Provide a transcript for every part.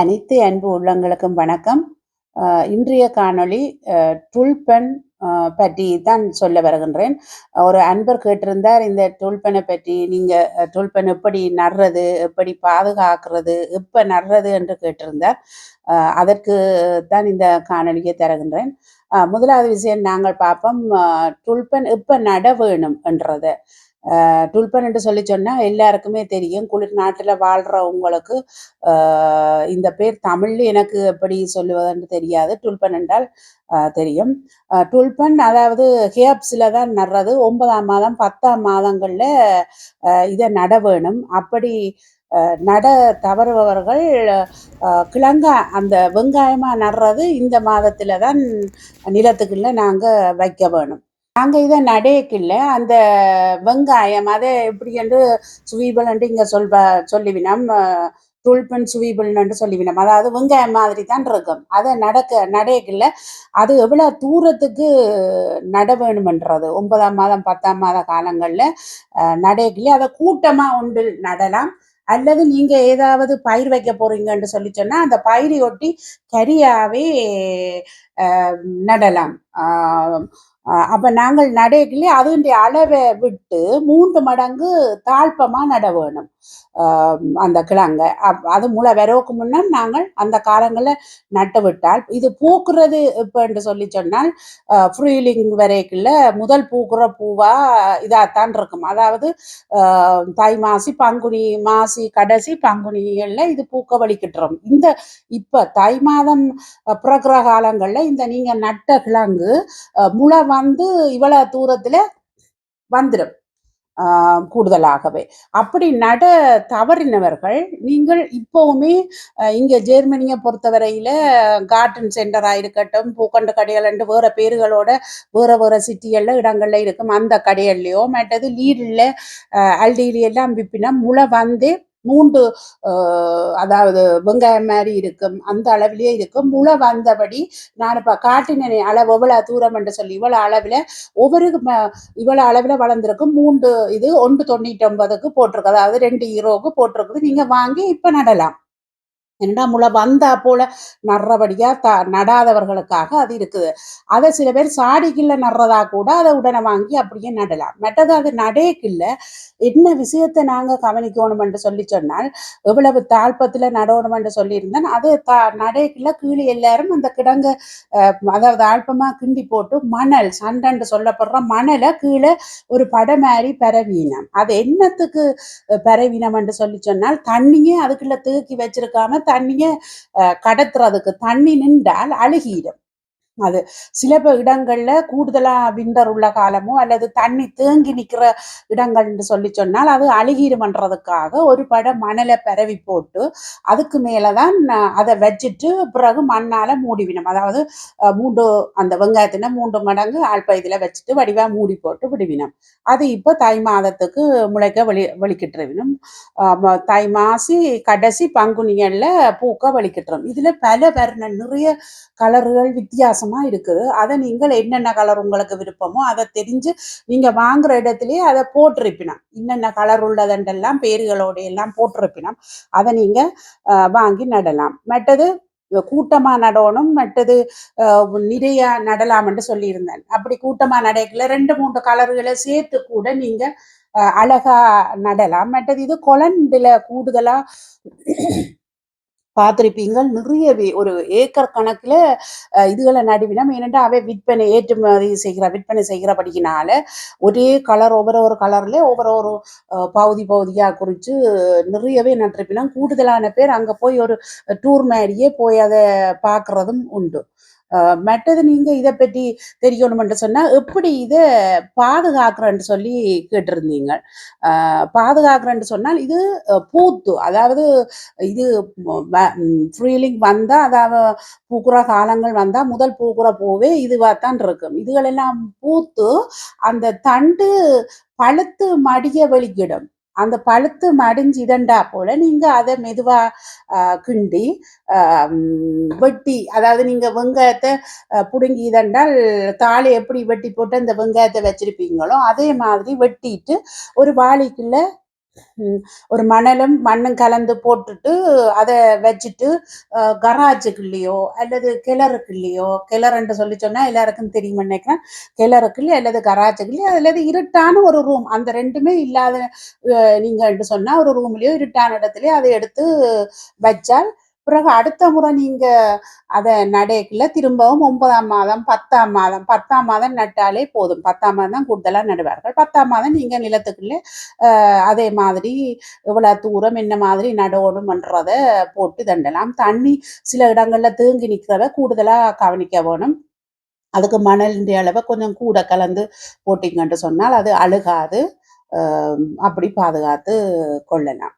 அனைத்து அன்பு உள்ளங்களுக்கும் வணக்கம். இன்றைய காணொளி அஹ், பற்றி தான் சொல்ல வருகின்றேன். ஒரு அன்பர் கேட்டிருந்தார் இந்த டுல்பெனை பற்றி நீங்க டுல்பன் எப்படி நடுறது எப்படி பாதுகாக்கிறது எப்ப நடுறது என்று கேட்டிருந்தார். அதற்கு தான் இந்த காணொளியை தருகின்றேன். முதலாவது விஷயம் நாங்கள் பார்ப்போம் அஹ், எப்போ எப்ப நட வேணும் என்றதை. டுல்பன் என்று சொல்லி சொன்னால் எல்லாருக்குமே தெரியும். குளிர் நாட்டில் வாழ்கிறவங்களுக்கு இந்த பேர் தமிழ்ல எனக்கு எப்படி சொல்லுவதுன்னு தெரியாது. டுல்பன் என்றால் தெரியும். டுல்பன் அதாவது ஹேப்ஸில் தான் நடுறது ஒன்பதாம் மாதம் பத்தாம் மாதங்களில் இதை நட வேணும். அப்படி நட தவறுபவர்கள் கிழங்கா அந்த வெங்காயமாக நடுறது இந்த மாதத்தில் தான் நிலத்துக்குள்ள நாங்கள் வைக்க வேணும். நாங்க இதை நடையக்கில்ல. அந்த வெங்காயம் அதை எப்படி என்று சுவீபல் என்று இங்கே சொல்வ சொல்லிவினோம். துள்பன் சுவீபல்னு சொல்லிவினோம். அதாவது வெங்காயம் மாதிரி தான் இருக்கும். அதை நடக்க நடையக்கில்ல. அது எவ்வளோ தூரத்துக்கு நட வேணுமென்றது. ஒன்பதாம் மாதம் பத்தாம் மாத காலங்களில் நடையக்கில்ல. அதை கூட்டமாக உண்டு நடலாம். அல்லது நீங்க ஏதாவது பயிர் வைக்க போறீங்கன்னு சொல்லி சொன்னா அந்த பயிரை ஒட்டி கரியாவே நடலாம். ஆஹ், அப்போ நாங்கள் நடையக்கில்ல அதனுடைய அளவை விட்டு மூன்று மடங்கு தாழ்ப்பமாக நட வேணும். அந்த கிழங்க. அப்- அது முளை வரவுக்கு முன்னால் நாங்கள் அந்த காலங்களில் நட்டு விட்டால் இது பூக்குறது இப்போ என்று சொல்லி சொன்னால் ஃப்ரீலிங் வரைக்குள்ள முதல் பூக்குற பூவாக இதாகத்தான் இருக்கும். அதாவது தை மாசி பங்குனி மாசி கடைசி பங்குனிகளில் இது பூக்க வலிக்கிட்டுறோம் இந்த இப்போ தை மாதம் அஹ், பிறக்கிற இந்த நீங்கள் நட்ட கிழங்கு முளை வந்து இவ்வளவு தூரத்துல வந்துடும் கூடுதலாகவே. அப்படி நட தவறினவர்கள் நீங்கள் இப்போவுமே இங்கே ஜெர்மனியை பொறுத்தவரையில் கார்டன் சென்டராக இருக்கட்டும் பூக்கண்டு கடைகள் என்று வேறு பேர்களோட வேறு வேறு சிட்டிகளில் இடங்கள்ல இருக்கும். அந்த கடைகள்லையோ மற்றது லீடில் அல்டியில எல்லாம் விப்பினா முளை வந்து மூன்று அதாவது வெங்காயம் மாதிரி இருக்கும் அந்த அளவிலேயே இருக்கும். முளை வந்தபடி நான் இப்போ காட்டினேன் அளவு எவ்வளவு தூரம் என்று சொல்லி இவ்வளவு அளவுல ஒவ்வொரு ம- இவ்வளவு வளர்ந்துருக்கும். மூன்று இது ஒன்று தொண்ணூற்றி ஒன்பதுக்கு போட்டிருக்கு. அதாவது ரெண்டு ஹீரோவுக்கு போட்டிருக்குது. நீங்க வாங்கி இப்போ நடலாம். என்னடா முளை வந்தா போல நடுறபடியா த நடாதவர்களுக்காக அது இருக்குது. அதை சில பேர் சாடிக்குள்ள நடுறதா கூட அதை உடனே வாங்கி அப்படியே நடலாம். மற்றது அது நடேக்கில்ல என்ன விஷயத்தை நாங்க கவனிக்கணும் என்று சொல்லி சொன்னால் எவ்வளவு தாழ்ப்பத்துல நடணும் என்று சொல்லியிருந்தேன் அது த நடேக்கில்ல கீழே எல்லாரும் அந்த கிடங்க அதாவது ஆழ்ப்பமா கிண்டி போட்டு மணல் சண்டன்று சொல்லப்படுற மணலை கீழே ஒரு படமாரி மாதிரி பரவீனம். அது என்னத்துக்கு பரவீனம் என்று சொல்லி சொன்னால் தண்ணியே அதுக்குள்ள தூக்கி வச்சிருக்காம தண்ணியை கடத்துறதுக்கு தண்ணி நின்றால் அழுகிடும். அது. சில இடங்கள்ல கூடுதலா விண்டர் உள்ள காலமோ அல்லது தண்ணி தேங்கி நிக்கிற இடங்கள்னு சொல்லி சொன்னால் அது அழுகீருமன்றதுக்காக ஒரு பட மணலை பரவி போட்டு அதுக்கு மேலதான் அதை வச்சுட்டு பிறகு மண்ணால மூடிவிடும் அதாவது மூன்று அந்த வெங்காயத்தின மூன்று மடங்கு ஆழ்ப வச்சுட்டு வடிவா மூடி போட்டு விடுவினம் அது இப்போ தை மாதத்துக்கு முளைக்க வெளி வெளிக்கிட்டுருவினும் தை மாசி கடைசி பங்குனிகள்ல பூக்க வெளிக்கிட்டுரும் இதுல பல வர்ண நிறைய கலர்கள் வித்தியாசம் இருக்குது. அதை நீங்கள் என்னென்ன கலர் உங்களுக்கு விருப்பமோ அதை தெரிஞ்சு நீங்க வாங்குற இடத்துலயே அதை போட்டிருப்பினம். என்னென்ன கலர் உள்ளதென்றெல்லாம் பேர்களோட எல்லாம் போட்டிருப்பினம். அதை நீங்க அஹ், வாங்கி நடலாம். மற்றது கூட்டமா நடணும் மற்றது நிறைய நடலாம் என்று சொல்லியிருந்தேன். அப்படி கூட்டமா நடக்கல ரெண்டு மூன்று கலர்களை சேர்த்து கூட நீங்க அழகா நடலாம். மற்றது இது கொலண்டுல கூடுதலா பார்த்திருப்பீங்கள் நிறையவே ஒரு ஏக்கர் கணக்கில் இதுகளை நடுவினா ஏனென்றால் அவை விற்பனை ஏற்றுமதி செய்கிற விற்பனை செய்கிறபடியினால ஒரே கலர் ஒவ்வொரு ஒரு கலர்ல ஒவ்வொரு ஒரு பகுதி பகுதியாக குறித்து நிறையவே நட்டிருப்பினா கூடுதலான பேர் அங்க போய் ஒரு டூர் மாதிரியே போய் அதை பார்க்கறதும் உண்டு. மற்றது நீங்க இதை பற்றி தெரியணும்னு சொன்னா எப்படி இதை பாதுகாக்கிறேன்னு சொல்லி கேட்டிருந்தீங்க. பாதுகாக்கிறேன்னு சொன்னால் இது பூத்து. அதாவது இது ஃப்ரீலிங் வந்தா அதாவது பூக்குற காலங்கள் வந்தா முதல் பூக்குற பூவே இதுவாகத்தான் இருக்கும். இதுகளெல்லாம் பூத்து அந்த தண்டு பழுத்து மடிய வெளிக்கிடும். அந்த பழுத்து மடிஞ்சு இதண்டா போல நீங்க அதை மெதுவா கிண்டி ஆஹ், வெட்டி அதாவது நீங்க வெங்காயத்தை புடுங்கி இதண்டால் தாளை எப்படி வெட்டி போட்டு அந்த வெங்காயத்தை வச்சிருப்பீங்களோ அதே மாதிரி வெட்டிட்டு ஒரு வாளிக்குள்ள ஒரு மணலும் மண்ணும் கலந்து போட்டுட்டு அதை வச்சுட்டு கராஜுக்குள்ளேயோ அல்லது கிளறுக்குள்ளேயோ கிளறுன்னு சொல்லி சொன்னால் எல்லாருக்கும் தெரியும் நினைக்கிறேன். கிணறுக்குள்ளே அல்லது கராஜுக்குள்ளேயோ அல்லது இருட்டான ஒரு ரூம் அந்த ரெண்டுமே இல்லாத நீங்கள் சொன்னால் சொன்னா ஒரு ரூம்லேயோ இருட்டான இடத்துலையோ அதை எடுத்து வச்சால் பிறகு அடுத்த முறை நீங்க அதை நடைக்குள்ள திரும்பவும் ஒன்பதாம் மாதம் பத்தாம் மாதம் பத்தாம் மாதம் நட்டாலே போதும். பத்தாம் மாதம் தான் கூடுதலாக நடுவார்கள். பத்தாம் மாதம் நீங்க நிலத்துக்குள்ளே அதே மாதிரி இவ்வளோ தூரம் என்ன மாதிரி நடோணுமன்றத போட்டு தண்டலாம். தண்ணி சில இடங்கள்ல தேங்கி நிற்கிறத கூடுதலாக கவனிக்க வேணும். அதுக்கு மணலின் அளவை கொஞ்சம் கூட கலந்து போட்டிங்கன்ட்டு சொன்னால் அது அழுகாது. அப்படி பாதுகாத்து கொள்ளலாம்.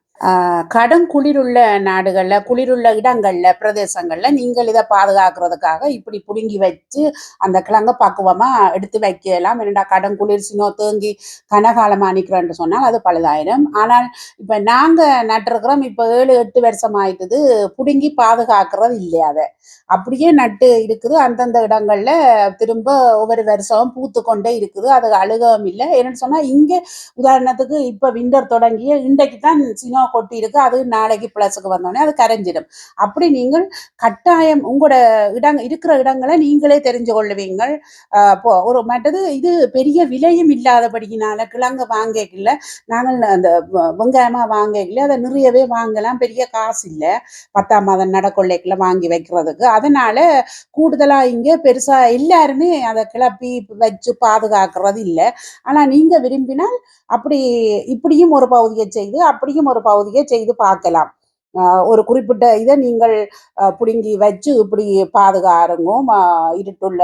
கடும் குளிருள்ள நாடுகளில் குளிருள்ள இடங்களில் பிரதேசங்களில் நீங்கள் இதை பாதுகாக்கிறதுக்காக இப்படி புடுங்கி வச்சு அந்த கிழங்க பக்குவமாக எடுத்து வைக்கலாம். என்னடா கடும் குளிர் சினோ தேங்கி கனகாலமாக நிற்கிறேன்னு சொன்னால் அது பழுதாயிரம். ஆனால் இப்போ நாங்கள் நட்டிருக்கிறோம் இப்போ ஏழு எட்டு வருஷம் ஆயிட்டுது புடுங்கி பாதுகாக்கிறது இல்லை அதை. அப்படியே நட்டு இருக்குது. அந்தந்த இடங்களில் திரும்ப ஒவ்வொரு வருஷமும் பூத்து கொண்டே இருக்குது. அது அழுகவும் இல்லை. என்னென்னு சொன்னால் இங்கே உதாரணத்துக்கு இப்போ விண்டர் தொடங்கிய இன்றைக்கு தான் சினோ கொட்டி இருக்கு. அது நாளைக்கு பிளஸுக்கு வந்தோடனே அது கரைஞ்சிடும். அப்படி நீங்கள் கட்டாயம் உங்களோட இடங் இருக்கிற இடங்களை நீங்களே தெரிஞ்சு கொள்ளுவீங்கள். ஒரு மற்றது இது பெரிய விலையும் இல்லாதபடியினால கிழங்கு வாங்கிக்கல நாங்கள் அந்த வெங்காயமா வாங்கிக்கல அதை நிறையவே வாங்கலாம். பெரிய காசு இல்லை. பத்தாம் மாதம் நடக்கொள்ளைக்குள்ள வாங்கி வைக்கிறதுக்கு. அதனால கூடுதலா இங்க பெருசா எல்லாருமே அதை கிளப்பி வச்சு பாதுகாக்கிறது இல்லை. ஆனா நீங்க விரும்பினால் அப்படி இப்படியும் ஒரு பகுதியை செய்து அப்படியும் ஒரு பகுதி பகுதியை செய்து பார்க்கலாம். ஆஹ் ஒரு குறிப்பிட்ட இதை நீங்கள் பிடுங்கி வச்சு இப்படி பாதுகாருங்கோ இருட்டுள்ள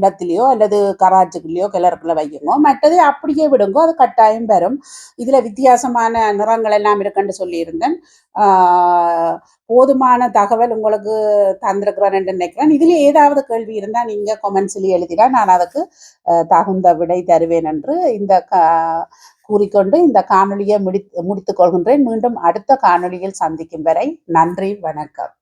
இடத்துலையோ அல்லது கராச்சுக்குள்ளேயோ கிளறுக்குள்ள வையுங்கோ மற்றது அப்படியே விடுங்கோ அது கட்டாயம் வரும். இதில் வித்தியாசமான நிறங்கள் எல்லாம் இருக்குன்னு சொல்லியிருந்தேன். ஆஹ் போதுமான தகவல் உங்களுக்கு தந்திருக்கிறேன் நினைக்கிறேன். இதுல ஏதாவது கேள்வி இருந்தால் நீங்கள் கொமெண்ட்ஸ்ல எழுதினா நான் அதுக்கு தகுந்த விடை தருவேன் என்று இந்த கா- கூறிக்கொண்டு இந்த காணொலியை முடி முடித்துக் கொள்கின்றேன். மீண்டும் அடுத்த காணொளியில் சந்திக்கும் வரை நன்றி வணக்கம்.